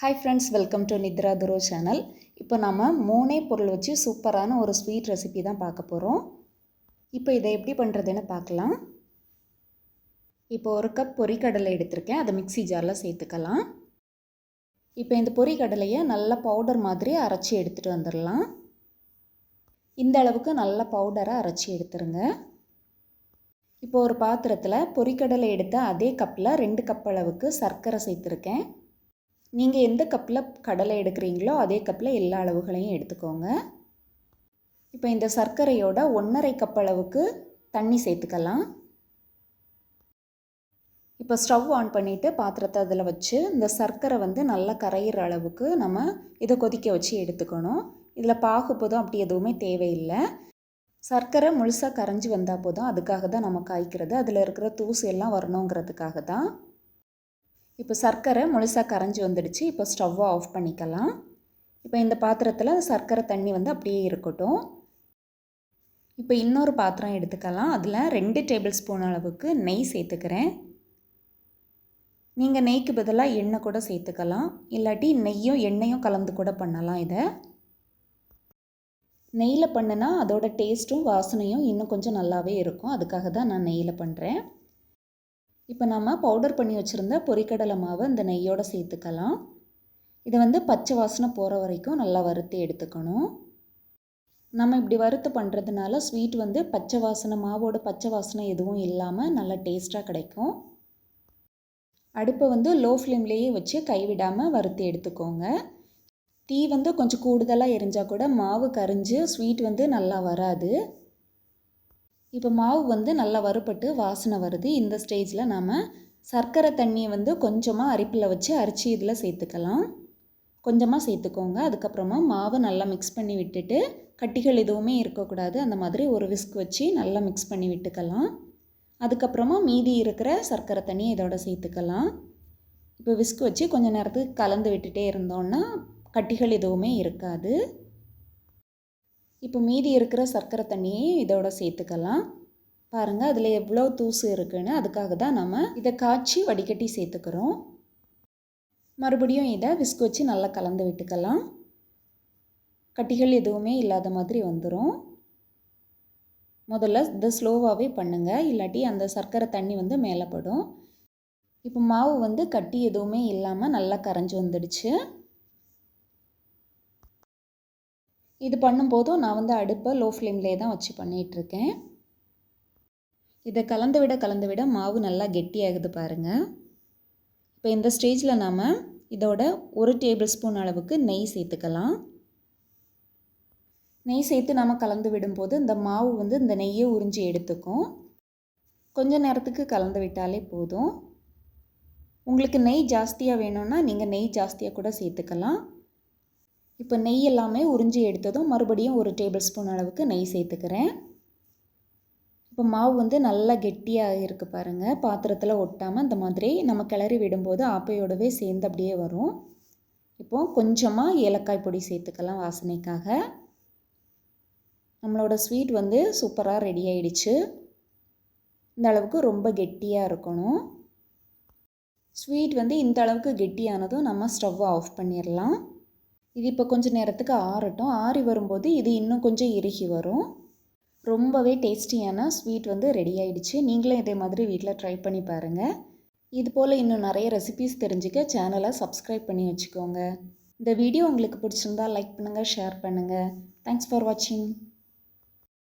Hi friends welcome to Nithra துரோ channel இப்போ நம்ம மூணே பொருள் வச்சு சூப்பரான ஒரு ஸ்வீட் ரெசிபி தான் பார்க்க போகிறோம் இப்போ இதை எப்படி பண்ணுறதுன்னு பார்க்கலாம். இப்போ ஒரு கப் பொரிக்கடலை எடுத்திருக்கேன். அதை மிக்ஸி ஜாரில் சேர்த்துக்கலாம். இப்போ இந்த பொரிக்கடலையை நல்லா பவுடர் மாதிரி அரைச்சி எடுத்துகிட்டு வந்துடலாம். இந்த அளவுக்கு நல்ல பவுடரை அரைச்சி எடுத்துருங்க. இப்போ ஒரு பாத்திரத்தில் பொரிக்கடலை எடுத்த அதே கப்பில் ரெண்டு கப் அளவுக்கு சர்க்கரை சேர்த்துருக்கேன். நீங்கள் எந்த கப்பில் கடலை எடுக்கிறீங்களோ அதே கப்பில் எல்லா அளவுகளையும் எடுத்துக்கோங்க. இப்போ இந்த சர்க்கரையோட ஒன்றரை கப் அளவுக்கு தண்ணி சேர்த்துக்கலாம். இப்போ ஸ்டவ் ஆன் பண்ணிவிட்டு பாத்திரத்தை அதில் வச்சு இந்த சர்க்கரை வந்து நல்லா கரையிற அளவுக்கு நம்ம இதை கொதிக்க வச்சு எடுத்துக்கணும். இதில் பாகுபதம் அப்படி எதுவுமே தேவையில்லை. சர்க்கரை முழுசாக கரைஞ்சி வந்தால் போதும் அதுக்காக தான் நம்ம காய்க்கிறது. அதில் இருக்கிற தூசு எல்லாம் வரணுங்கிறதுக்காக தான். இப்போ சர்க்கரை முழுசாக கரைஞ்சி வந்துடுச்சு. இப்போ ஸ்டவ்வை ஆஃப் பண்ணிக்கலாம். இப்போ இந்த பாத்திரத்தில் சர்க்கரை தண்ணி வந்து அப்படியே இருக்கட்டும். இப்போ இன்னொரு பாத்திரம் எடுத்துக்கலாம். அதில் ரெண்டு டேபிள் ஸ்பூன் அளவுக்கு நெய் சேர்த்துக்கிறேன். நீங்கள் நெய்க்கு பதிலாக எண்ணெய் கூட சேர்த்துக்கலாம். இல்லாட்டி நெய்யும் எண்ணெயும் கலந்து கூட பண்ணலாம் இதை. நெய்யில் பண்ணுனா அதோட டேஸ்ட்டும் வாசனையும் இன்னும் கொஞ்சம் நல்லாவே இருக்கும். அதுக்காக தான் நான் நெய்யில் பண்ணுறேன் இப்போ நம்ம பவுடர் பண்ணி வச்சுருந்த பொரிக்கடலை மாவை இந்த நெய்யோடு சேர்த்துக்கலாம். இதை வந்து பச்சை வாசனை போகிற வரைக்கும் நல்லா வறுத்து எடுத்துக்கணும். நம்ம இப்படி வறுத்து பண்ணுறதுனால ஸ்வீட் வந்து பச்சை வாசனை மாவோட பச்சை வாசனை எதுவும் இல்லாமல் நல்லா டேஸ்ட்டாக கிடைக்கும். அடுப்பை வந்து லோ ஃப்ளேம்லேயே வச்சு கைவிடாமல் வறுத்து எடுத்துக்கோங்க. தீ வந்து கொஞ்சம் கூடுதலாக எரிஞ்சால் கூட மாவு கரிஞ்சு ஸ்வீட் வந்து நல்லா வராது. இப்போ மாவு வந்து நல்லா வறுபட்டு வாசனை வருது. இந்த ஸ்டேஜில் நாம் சர்க்கரை தண்ணியை வந்து கொஞ்சமாக அரிப்பில் வச்சு அரிச்சி இதில் சேர்த்துக்கலாம். கொஞ்சமாக சேர்த்துக்கோங்க. அதுக்கப்புறமா மாவு நல்லா மிக்ஸ் பண்ணி விட்டுட்டு கட்டிகள் எதுவுமே இருக்கக்கூடாது. அந்த மாதிரி ஒரு விஸ்க் வச்சு நல்லா மிக்ஸ் பண்ணி விட்டுக்கலாம். அதுக்கப்புறமா மீதி இருக்கிற சர்க்கரை தண்ணியை இதோட சேர்த்துக்கலாம். இப்போ விஸ்க் வச்சு கொஞ்சம் நேரத்துக்கு கலந்து விட்டுட்டே இருந்தோன்னா கட்டிகள் எதுவுமே இருக்காது. இப்போ மீதி இருக்கிற சர்க்கரை தண்ணியை இதோட சேர்த்துக்கலாம். பாருங்கள் அதில் எவ்வளோ தூசு இருக்குன்னு அதுக்காக தான் நம்ம இதை காய்ச்சி வடிகட்டி சேர்த்துக்கிறோம். மறுபடியும் இதை விஸ்க் வச்சு நல்லா கலந்து விட்டுக்கலாம். கட்டிகள் எதுவுமே இல்லாத மாதிரி வந்துடும் முதல்ல இதை ஸ்லோவாகவே பண்ணுங்கள் இல்லாட்டி அந்த சர்க்கரை தண்ணி வந்து மேலே படும். இப்போ மாவு வந்து கட்டி எதுவுமே இல்லாமல் நல்லா கரைஞ்சி வந்துடுச்சு. இது பண்ணும்போதும் நான் வந்து அடுப்பை லோ ஃப்ளேம்லேயே தான் வச்சு பண்ணிகிட்ருக்கேன் இதை கலந்து விட கலந்து விட மாவு நல்லா கெட்டியாகுது பாருங்கள் இப்போ இந்த ஸ்டேஜில் நாம் இதோட ஒரு டேபிள் ஸ்பூன் அளவுக்கு நெய் சேர்த்துக்கலாம். நெய் சேர்த்து நாம் கலந்து விடும்போது இந்த மாவு வந்து இந்த நெய்யை உறிஞ்சி எடுத்துக்கும். கொஞ்ச நேரத்துக்கு கலந்து விட்டாலே போதும். உங்களுக்கு நெய் ஜாஸ்தியாக வேணும்னா நீங்கள் நெய் ஜாஸ்தியாக கூட சேர்த்துக்கலாம். இப்போ நெய் எல்லாமே உறிஞ்சி எடுத்ததும் மறுபடியும் ஒரு டேபிள் ஸ்பூன் அளவுக்கு நெய் சேர்த்துக்கிறேன். இப்போ மாவு வந்து நல்லா கெட்டியாக இருக்குது பாருங்கள் பாத்திரத்தில் ஒட்டாமல் இந்த மாதிரி நம்ம கிளறி விடும்போது ஆப்பையோடவே சேர்ந்து அப்படியே வரும். இப்போது கொஞ்சமாக ஏலக்காய் பொடி சேர்த்துக்கலாம் வாசனைக்காக. நம்மளோட ஸ்வீட் வந்து சூப்பராக ரெடி ஆயிடுச்சு. இந்த அளவுக்கு ரொம்ப கெட்டியாக இருக்கணும். ஸ்வீட் வந்து இந்த அளவுக்கு கெட்டியானதும் நம்ம ஸ்டவ்வை ஆஃப் பண்ணிடலாம் இது இப்போ கொஞ்சம் நேரத்துக்கு ஆறட்டும். ஆறி வரும்போது இது இன்னும் கொஞ்சம் இறுகி வரும். ரொம்பவே டேஸ்டியான ஸ்வீட் வந்து ரெடி ஆயிடுச்சு. நீங்களும் இதே மாதிரி வீட்டில் ட்ரை பண்ணி பாருங்கள் இது போல் இன்னும் நிறைய ரெசிபீஸ் தெரிஞ்சுக்க சேனலை சப்ஸ்கிரைப் பண்ணி வச்சுக்கோங்க. இந்த வீடியோ உங்களுக்கு பிடிச்சிருந்தா லைக் பண்ணுங்கள் ஷேர் பண்ணுங்கள் தேங்க்ஸ் ஃபார் வாட்சிங்